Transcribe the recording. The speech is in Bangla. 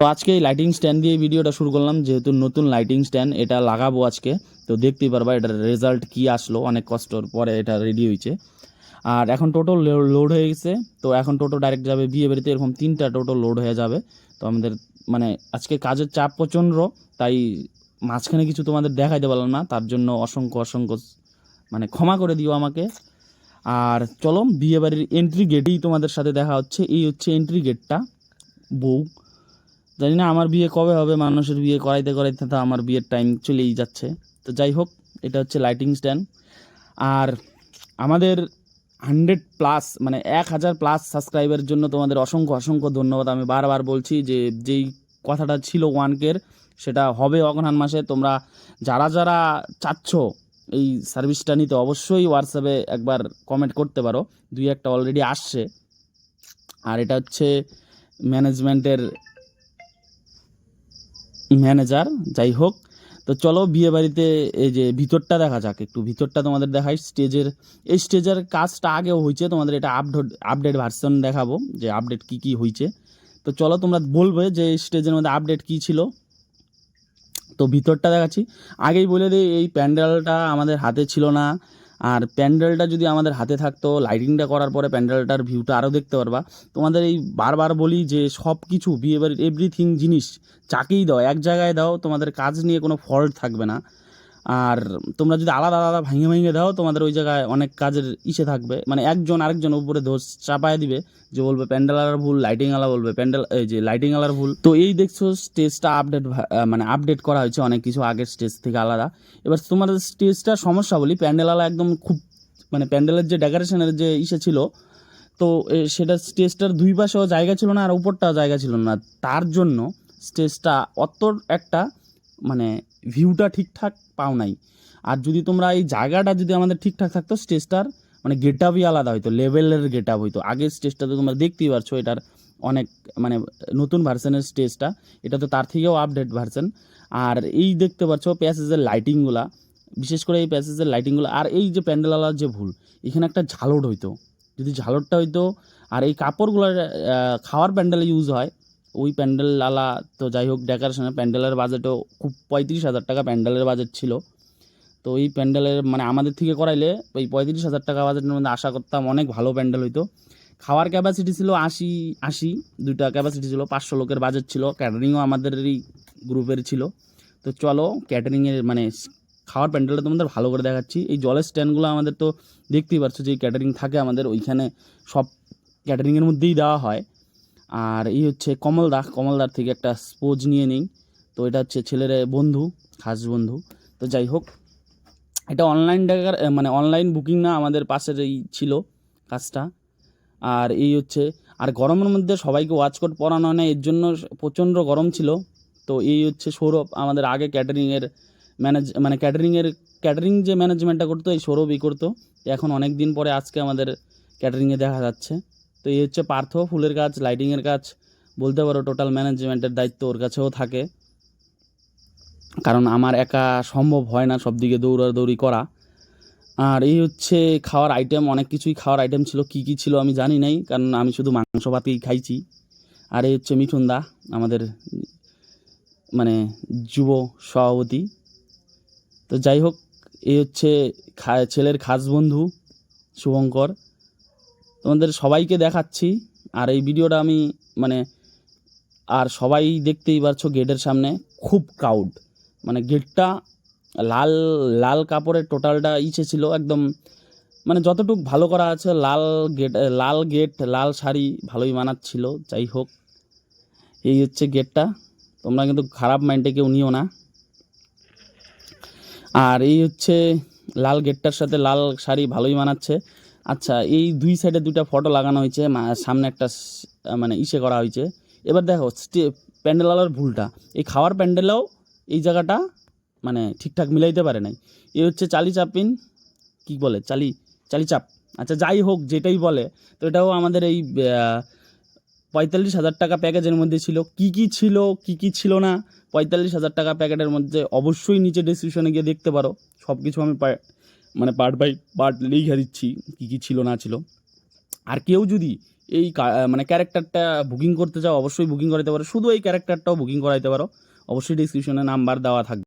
তো আজকে এই লাইটিং স্ট্যান্ড দিয়ে ভিডিওটা শুরু করলাম, যেহেতু নতুন লাইটিং স্ট্যান্ড এটা লাগাবো আজকে। তো দেখতেই পারবা এটার রেজাল্ট কি আসলো, অনেক কষ্টর পরে এটা রেডি হয়েছে। আর এখন টোটো লোড হয়ে গেছে, তো এখন টোটো ডাইরেক্ট যাবে বিয়ে বাড়িতে, এরকম তিনটা টোটো লোড হয়ে যাবে। তো আমাদের মানে আজকে কাজের চাপ প্রচণ্ড, তাই মাঝখানে কিছু তোমাদের দেখাইতে পারলাম না, তার জন্য অসংখ্য অসংখ্য মানে ক্ষমা করে দিও আমাকে। আর চলো, বিয়ে বাড়ির এন্ট্রি গেটেই তোমাদের সাথে দেখা হচ্ছে, এই হচ্ছে এন্ট্রি গেটটা বউ। জানি না আমার বিয়ে কবে হবে, মানুষের বিয়ে করাইতে করাইতে তো আমার বিয়ের টাইম চলেই যাচ্ছে। তো যাই হোক, এটা হচ্ছে লাইটিং স্ট্যান্ড আর আমাদের হান্ড্রেড প্লাস মানে এক হাজার প্লাস সাবস্ক্রাইবারের জন্য তোমাদের অসংখ্য অসংখ্য ধন্যবাদ। আমি বারবার বলছি যে, যেই কথাটা ছিল ওয়ানকের সেটা হবে অগ্রহায়ণ মাসে। তোমরা যারা যারা চাচ্ছ এই সার্ভিসটা নিতে, অবশ্যই হোয়াটসঅ্যাপে একবার কমেন্ট করতে পারো। দুই একটা অলরেডি আসছে। আর এটা হচ্ছে ম্যানেজমেন্টের ম্যানেজার যাই হোক। তো চলো বিয়ে বাড়িতে এই যে ভিতরটা দেখা যাক, একটু ভিতরটা তোমাদের দেখাই। স্টেজের, এই স্টেজের কাজটা আগেও হয়েছে, তোমাদের এটা আপডেট আপডেট ভার্সন দেখাবো যে আপডেট কি কি হয়েছে। তো চলো তোমরা বলবে যে স্টেজের মধ্যে আপডেট কি ছিল। তো ভিতরটা দেখাচ্ছি। আগেই বলে দিই, এই প্যান্ডেলটা আমাদের হাতে ছিল না। আর প্যান্ডেলটা যদি আমাদের হাতে থাকতো লাইটিংটা করার পরে প্যান্ডেলটার ভিউটা আরও দেখতে পারবা। তোমাদের এই বারবার বলি যে সব কিছু বিয়েবাড়ির এভরিথিং জিনিস চাকেই দাও, এক জায়গায় দাও, তোমাদের কাজ নিয়ে কোনো ফল্ট থাকবে না। আর তোমরা যদি আলাদা আলাদা ভাঙে ভাঙে দাও, তোমাদের ওই জায়গায় অনেক কাজের ইসে থাকবে। মানে একজন আরেকজন উপরে দোষ চাপায় দিবে, যে বলবে প্যান্ডেল আলার ভুল লাইটিং আলা বলবে, প্যান্ডেল, এই যে লাইটিং আলার ভুল। তো এই দেখছ স্টেজটা আপডেট মানে আপডেট করা হয়েছে অনেক কিছু আগের স্টেজ থেকে আলাদা। এবার তোমাদের স্টেজটা সমস্যা বলি, প্যান্ডেল আলা একদম খুব মানে প্যান্ডেলের যে ডেকোরেশনের যে ইসে ছিল, তো সেটা স্টেজটার দুই পাশেও জায়গা ছিল না, আর উপরটাও জায়গা ছিল না। তার জন্য স্টেজটা অত একটা মানে ভিউটা ঠিকঠাক পাও নাই। আর যদি তোমরা এই জায়গাটা যদি আমাদের ঠিকঠাক থাকতো, স্টেজটার মানে গেট আপই আলাদা হইতো লেভেলের গেট আপ হইতো। আগের স্টেজটা তো তোমরা দেখতেই পারছ, এটার অনেক মানে নতুন ভার্সনের স্টেজটা, এটা তো তার থেকেও আপডেট ভার্সন আর এই দেখতে পাচ্ছ প্যাসেজের লাইটিংগুলা বিশেষ করে এই প্যাসেজের লাইটিংগুলো আর এই যে প্যান্ডেলালার যে ভুল, এখানে একটা ঝালট হইতো। যদি ঝালটটা হইতো, আর এই কাপড়গুলো খাওয়ার প্যান্ডেলে ইউজ হয় ওই প্যান্ডেল লালা তো যাই হোক ডেকোরেশনের প্যান্ডেলের বাজেটও খুব পঁয়ত্রিশ হাজার টাকা প্যান্ডেলের বাজেট ছিল। তো এই প্যান্ডেলের মানে আমাদের থেকে করাইলে ওই পঁয়ত্রিশ হাজার টাকা বাজেটের মধ্যে আশা করতাম অনেক ভালো প্যান্ডেল হইতো। খাওয়ার ক্যাপাসিটি ছিল আশি আশি, দুইটা ক্যাপাসিটি ছিল, পাঁচশো লোকের বাজেট ছিল ক্যাটারিংও আমাদেরই গ্রুপের ছিল। তো চলো ক্যাটারিংয়ের মানে খাওয়ার প্যান্ডেলটা তোমাদের ভালো করে দেখাচ্ছি। এই জলের স্ট্যান্ডগুলো আমাদের তো দেখতেই পাচ্ছ যে ক্যাটারিং থাকে আমাদের, ওইখানে সব ক্যাটারিংয়ের মধ্যেই দেওয়া হয়। আর এই হচ্ছে কমলদা। কমলদার থেকে একটা স্পোজ নিয়ে নিই। তো এটা হচ্ছে ছেলের বন্ধু, খাস বন্ধু। তো যাই হোক, এটা অনলাইন ডাকার মানে অনলাইন বুকিং না, আমাদের পাশের এই ছিল কাজটা। আর এই হচ্ছে, আর গরমের মধ্যে সবাইকে ওয়াচ কোট পরানো হয় না, এর জন্য প্রচণ্ড গরম ছিল। তো এই হচ্ছে সৌরভ, আমাদের আগে ক্যাটারিংয়ের ম্যানেজ মানে ক্যাটারিংয়ের, ক্যাটারিং যে ম্যানেজমেন্টটা করতো, এই সৌরভই করতো। এখন অনেক দিন পরে আজকে আমাদের ক্যাটারিংয়ে দেখা যাচ্ছে। তো এই হচ্ছে পার্থ, ফুলের কাজ লাইটিংয়ের কাজ বলতে পারো টোটাল ম্যানেজমেন্টের দায়িত্ব ওর কাছেও থাকে। কারণ আমার একা সম্ভব হয় না সব দিকে দৌড়াদৌড়ি করা। আর এই হচ্ছে খাওয়ার আইটেম অনেক কিছুই খাওয়ার আইটেম ছিল, কি কি ছিল আমি জানি নাই, কারণ আমি শুধু মাংস ভাতেই খাইছি। আর এই হচ্ছে মিঠুন দা আমাদের মানে যুব সভাপতি। তো যাই হোক, এই হচ্ছে ছেলের খাস বন্ধু, শুভঙ্কর। তোমাদের সবাইকে দেখাচ্ছি। আর এই ভিডিওটা আমি মানে আর সবাই দেখতেই পারছ গেটের সামনে, খুব ক্রাউড মানে গেটটা লাল লাল কাপড়ের টোটালটা ইচ্ছে ছিল একদম মানে যতটুক ভালো করা আছে লাল গেট লাল গেট, লাল শাড়ি ভালোই মানাচ্ছিল, যাই হোক। এই হচ্ছে গেটটা, তোমরা কিন্তু খারাপ মাইন্ডে কেউ নিও না। আর এই হচ্ছে লাল গেটটার সাথে লাল শাড়ি ভালোই মানাচ্ছে। আচ্ছা এই দুই সাইডে দুটা ফটো লাগানো হয়েছে সামনে একটা মানে ইসে করা হয়েছে। এবার দেখো, স্টে- প্যান্ডেলালার ভুলটা। এই খাওয়ার প্যান্ডেলেও এই জায়গাটা মানে ঠিকঠাক মিলাইতে পারে নাই। এ হচ্ছে চালি চাপিন, কি বলে, চালি চালি চাপ। আচ্ছা যাই হোক, যেটাই বলে, তো এটাও আমাদের এই পঁয়তাল্লিশ হাজার টাকা প্যাকেজের মধ্যে ছিল। কি কি ছিল, কি কি ছিল না, পঁয়তাল্লিশ হাজার টাকা প্যাকেটের মধ্যে অবশ্যই নিচে ডিসক্রিপশনে গিয়ে দেখতে পারো। সব কিছু আমি মানে পার্ট বাই পার্ট লিখে দিচ্ছি কী কী ছিল না ছিল। আর কেউ যদি এই মানে ক্যারেক্টারটা বুকিং করতে চাও, অবশ্যই বুকিং করাইতে পারো। শুধু এই ক্যারেক্টারটাও বুকিং করাইতে পারো। অবশ্যই ডিসক্রিপশনে নাম্বার দেওয়া থাকবে।